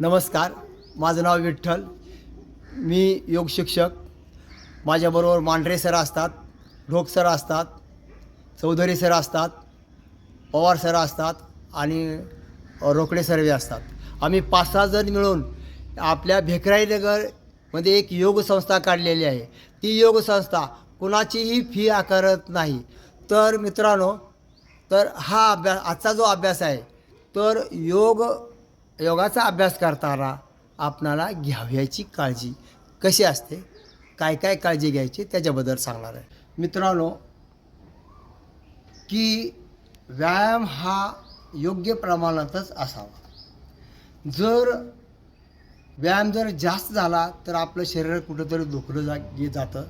नमस्कार माझं नाव विठ्ठल. मी योग शिक्षक. माझ्याबरोबर मांढरे सर असतात ढोक सर असतात चौधरी सर असतात पवार सर असतात आणि रोकडे सर्वे असतात. आम्ही पाच सहा जण मिळून आपल्या भेकराईनगरमध्ये एक योग संस्था काढलेली आहे. ती योग संस्था कुणाचीही फी आकारत नाही. तर मित्रांनो तर हा अभ्यास आजचा जो अभ्यास आहे तर योग योगाचा अभ्यास करताना आपणाला घ्यावयाची काळजी कशी असते? काय काय काळजी घ्यायची त्याच्याबद्दल सांगणार आहे. मित्रांनो की व्यायाम हा योग्य प्रमाणातच असावा. जर व्यायाम जर जास्त झाला तर आपलं शरीर कुठंतरी दुखलं जा जातं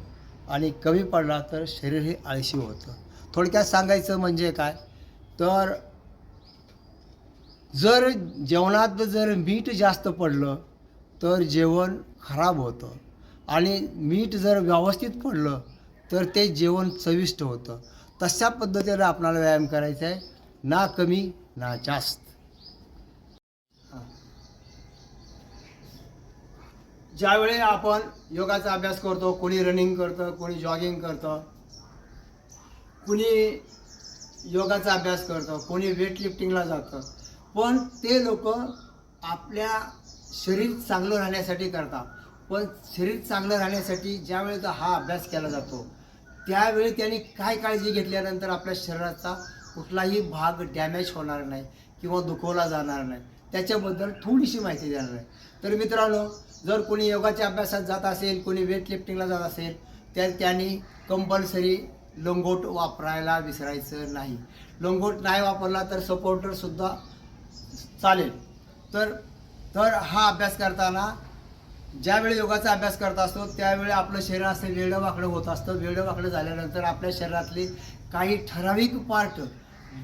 आणि कमी पडला तर शरीर हे आळशी होतं. थोडक्यात सांगायचं म्हणजे काय? तर जर जेवणात जर मीठ जास्त पडलं तर जेवण खराब होतं. आणि मीठ जर व्यवस्थित पडलं तर ते जेवण चविष्ट होतं. तशा पद्धतीनं आपणाला व्यायाम करायचा आहे. ना कमी ना जास्त. ज्यावेळी आपण योगाचा अभ्यास करतो कोणी रनिंग करतं कोणी जॉगिंग करतं कुणी योगाचा अभ्यास करतं कोणी वेट लिफ्टिंगला जातं पण ते लोक आपल्या शरीर चांगलं राहण्यासाठी करतात. पण शरीर चांगलं राहण्यासाठी ज्यावेळी तो हा अभ्यास केला जातो त्यावेळी त्यांनी काय काळजी घेतल्यानंतर आपल्या शरीराचा कुठलाही भाग डॅमेज होणार नाही किंवा दुखवला जाणार नाही. त्याच्याबद्दल थोडीशी माहिती देणार आहे. तर मित्रांनो जर कोणी योगाच्या अभ्यासात जात असेल कोणी वेट लिफ्टिंगला जात असेल तर त्यांनी कंपल्सरी लंगोट वापरायला विसरायचं नाही. लंगोट नाही वापरला तर सपोर्टरसुद्धा चालेल. तर तर हा अभ्यास करताना ज्यावेळी योगाचा अभ्यास करत असतो त्यावेळी आपलं शरीर असं वेळं वाकडं होत असतं. वेळं वाकडं झाल्यानंतर आपल्या शरीरातले काही ठराविक पार्ट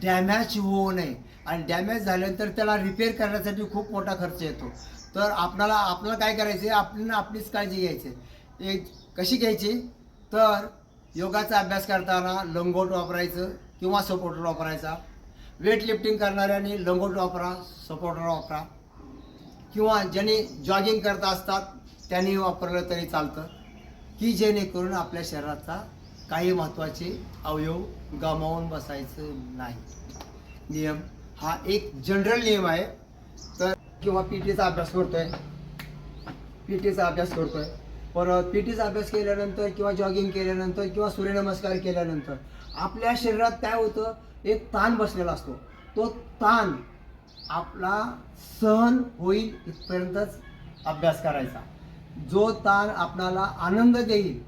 डॅमेज होऊ नये. आणि डॅमेज झाल्यानंतर त्याला रिपेअर करण्यासाठी खूप मोठा खर्च येतो. तर आपल्याला आपल्याला काय करायचे आपल्याला आपलीच काळजी घ्यायची. एक कशी घ्यायची? तर योगाचा अभ्यास करताना लंगोट वापरायचं किंवा सपोर्टर वापरायचा. वेट लिफ्टिंग करणाऱ्यांनी लंगोट वापरा सपोर्टर वापरा. किंवा ज्यांनी जॉगिंग करत असतात त्यांनी वापरलं तरी चालतं. की जेणेकरून आपल्या शरीराचा काही महत्त्वाचे अवयव गमावून बसायचं नाही. नियम हा एक जनरल नियम आहे. तर किंवा पी टीचा अभ्यास करतोय. पी टीचा अभ्यास करतो आहे परत पी टीचा अभ्यास केल्यानंतर किंवा जॉगिंग केल्यानंतर किंवा सूर्यनमस्कार केल्यानंतर आपल्या शरीरात काय होतं? एक ताण बसलेला असतो. तो ताण आपला सहन होईल इथपर्यंतच अभ्यास करायचा. जो ताण आपणाला आनंद देईल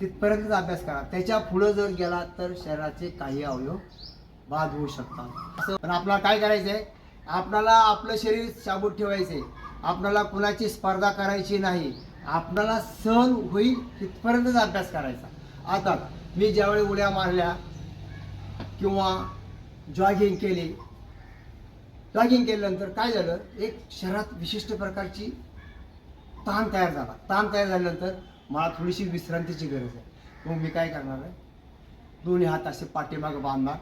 तिथपर्यंतच अभ्यास करा. त्याच्या पुढं जर गेला तर शरीराचे काही अवयव बाद होऊ शकतात. असं पण आपल्याला काय करायचं आहे आपणाला आपलं शरीर शाबूत ठेवायचे आपणाला कुणाची स्पर्धा करायची नाही. आपणाला सहन होईल तिथपर्यंतच अभ्यास करायचा. आता मी ज्यावेळी उड्या मारल्या किंवा जॉगिंग केली. जॉगिंग केल्यानंतर काय झालं? एक शहरात विशिष्ट प्रकारची ताण तयार झाला. ताण तयार झाल्यानंतर मला थोडीशी विश्रांतीची गरज आहे. मग मी काय करणार आहे? दोन्ही हात असे पाठीमागं बांधणार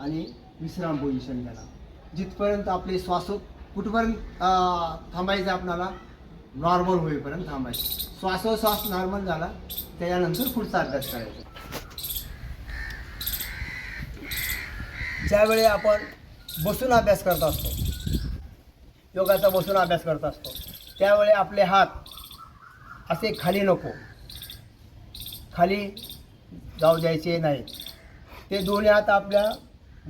आणि विश्राम पोझिशन घेणार. जिथपर्यंत आपले श्वास कुठपर्यंत थांबायचं आपल्याला? नॉर्मल होईपर्यंत थांबायचं. श्वासोश्वास नॉर्मल झाला त्याच्यानंतर पुढचा अभ्यास करायचा. ज्यावेळी आपण बसून अभ्यास करत असतो योगाचा बसून अभ्यास करत असतो त्यावेळी आपले हात असे खाली नको. खाली जाऊ द्यायचे नाहीत. ते दोन्ही हात आपल्या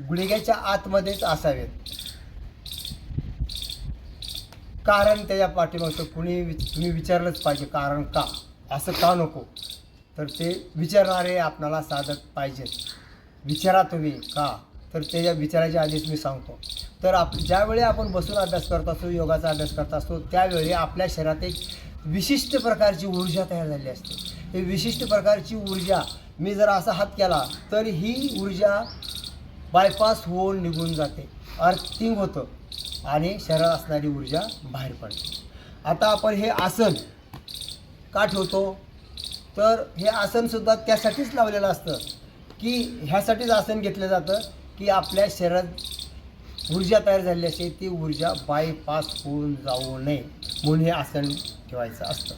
गुडघ्याच्या आतमध्येच असावेत. कारण त्याच्या पाठीमागचं कुणी विच तुम्ही विचारलंच पाहिजे कारण का? असं का नको? तर ते विचारणारे आपणाला साधत पाहिजेत. विचारा तुम्ही का? तर त्याच्या विचाराच्या आधीच मी सांगतो. तर आप ज्यावेळी आपण बसून अभ्यास करत असतो योगाचा अभ्यास करत असतो त्यावेळी आपल्या शरीरात एक विशिष्ट प्रकारची ऊर्जा तयार झाली असते. ही विशिष्ट प्रकारची ऊर्जा मी जर असा हात केला तर ही ऊर्जा बायपास होऊन निघून जाते. अर्थिंग होतं आणि शरीरात असणारी ऊर्जा बाहेर पडते. आता आपण हे आसन का ठेवतो? तर हे आसनसुद्धा त्यासाठीच लावलेलं असतं की ह्यासाठीच आसन घेतलं जातं की आपल्या शरीरात ऊर्जा तयार झाली असते ती ऊर्जा बायपास होऊन जाऊ नये म्हणून हे आसन ठेवायचं असतं.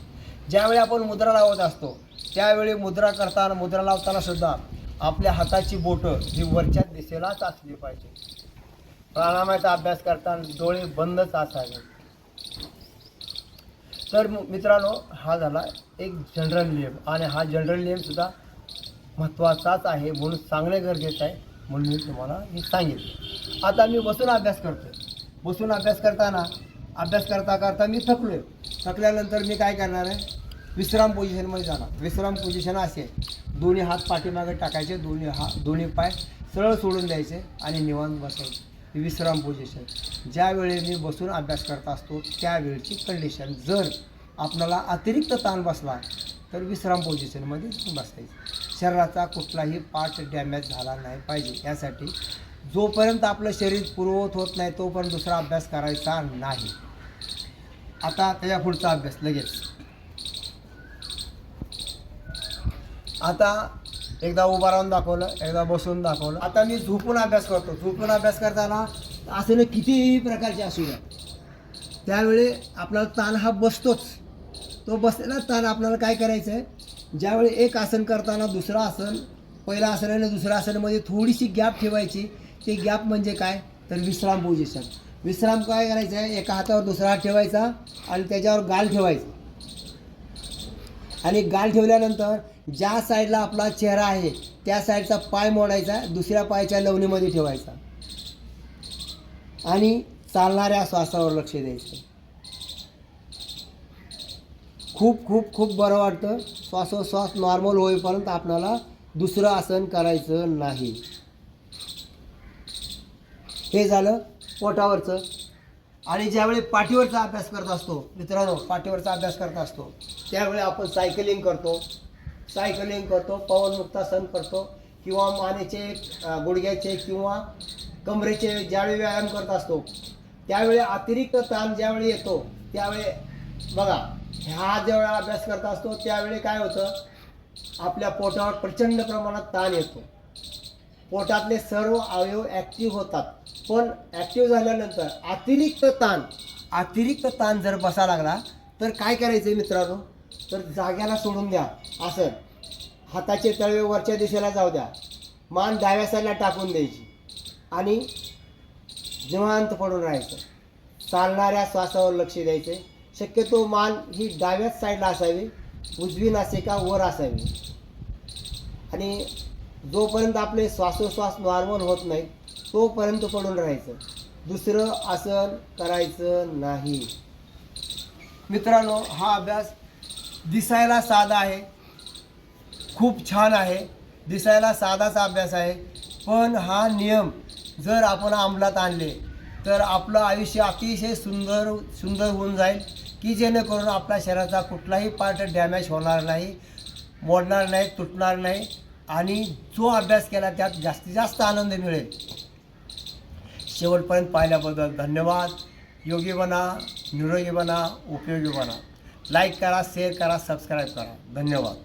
ज्यावेळी आपण मुद्रा लावत असतो त्यावेळी मुद्रा करताना मुद्रा लावताना सुद्धा आपल्या हाताची बोटं ही वरच्या दिशेलाच असली पाहिजे. प्राणायामाचा अभ्यास करताना डोळे बंदच असावे. तर मित्रांनो हा झाला एक जनरल नियम. आणि हा जनरल नियमसुद्धा महत्त्वाचाच आहे म्हणून सांगणे गरजेचं आहे. म्हणून मी तुम्हाला हे सांगितलं. आता मी बसून अभ्यास करतो बसून अभ्यास करताना अभ्यास करता करता मी थकलो आहे थकल्यानंतर मी काय करणार आहे? विश्राम पोझिशनमध्ये जाणार. विश्राम पोझिशन असे दोन्ही हात पाठीमागे टाकायचे दोन्ही हात दोन्ही पाय सरळ सोडून द्यायचे आणि निवांत बसायचे. विश्राम पोझिशन. ज्यावेळी मी बसून अभ्यास करत असतो त्यावेळची कंडिशन जर आपल्याला अतिरिक्त ताण बसला तर विश्राम पोझिशनमध्ये बसायचं. शरीराचा कुठलाही पार्ट डॅमेज झाला नाही पाहिजे. यासाठी जोपर्यंत आपलं शरीर पूर्ववत होत नाही तोपर्यंत दुसरा अभ्यास करायचा नाही. आता त्याच्या पुढचा अभ्यास लगेच. आता एकदा उभा राहून दाखवलं एकदा बसून दाखवलं. आता मी झोपून अभ्यास करतो. झोपून अभ्यास करताना आसनं कितीही प्रकारचे असू द्या त्यावेळी आपला ताण हा बसतोच. तो बसलेला ताण आपल्याला काय करायचं आहे ज्यावेळी एक आसन करताना दुसरं आसन पहिलं आसन आणि दुसऱ्या आसनामध्ये थोडीशी गॅप ठेवायची. ते गॅप म्हणजे काय? तर विश्राम पोझिशन विश्राम काय करायचं आहे एका हातावर दुसरा हात ठेवायचा आणि त्याच्यावर गाल ठेवायचा. आणि गाल ठेवल्यानंतर ज्या साईडला आपला चेहरा आहे त्या साईडचा पाय मोडायचा दुसऱ्या पायाच्या लवणीमध्ये ठेवायचा. आणि चालणाऱ्या श्वासावर लक्ष द्यायचं. खूप खूप खूप बरं वाटतं. श्वासोश्वास नॉर्मल होईपर्यंत आपल्याला दुसरं आसन करायचं नाही. हे झालं पोटावरचं. आणि ज्यावेळी पाठीवरचा अभ्यास करत असतो मित्रांनो पाठीवरचा अभ्यास करत असतो त्यावेळी आपण सायकलिंग करतो. सायकलिंग करतो पवनमुक्तासन करतो. किंवा मानेचे गुडघ्याचे किंवा कमरेचे ज्यावेळी व्यायाम करत असतो त्यावेळी अतिरिक्त ताण ज्यावेळी येतो त्यावेळी बघा ह्या ज्यावेळी अभ्यास करत असतो त्यावेळी काय होतं? आपल्या पोटावर प्रचंड प्रमाणात ताण येतो. पोटातले सर्व अवयव ॲक्टिव्ह होतात. पण ॲक्टिव्ह झाल्यानंतर अतिरिक्त ताण अतिरिक्त ताण जर बसा लागला तर काय करायचं मित्रांनो? तर जाग्याला सोडून द्या. असं. हाताचे तळवे वरच्या दिशेला जाऊ द्या. मान डाव्या साईडला टाकून द्यायची. आणि जिवांत पडून राहायचं. चालणाऱ्या श्वासावर लक्ष द्यायचे. शक्यतो मान ही डाव्याच साईडला असावी उजवी नासिका वर असावी. आणि जोपर्यंत आपले श्वासोश्वास नॉर्मल होत नाही तोपर्यंत पडून राहायचं. दुसरं आसन करायचं नाही. मित्रांनो हा अभ्यास दिसायला साधा आहे. खूप छान आहे. दिसायला साधाचा अभ्यास आहे. पण हा नियम जर आपण अंमलात आणले तर आपलं आयुष्य अतिशय सुंदर सुंदर होऊन जाईल. की जेणेकरून आपल्या शरीराचा कुठलाही पार्ट डॅमेज होणार नाही मोडणार नाही तुटणार नाही आणि जो अभ्यास केला त्यात जास्तीत जास्त आनंद मिळेल. शेवटपर्यंत पाहिल्याबद्दल धन्यवाद. योगी बना निरोगी बना उपयोगी बना. लाईक करा शेअर करा सबस्क्राईब करा. धन्यवाद.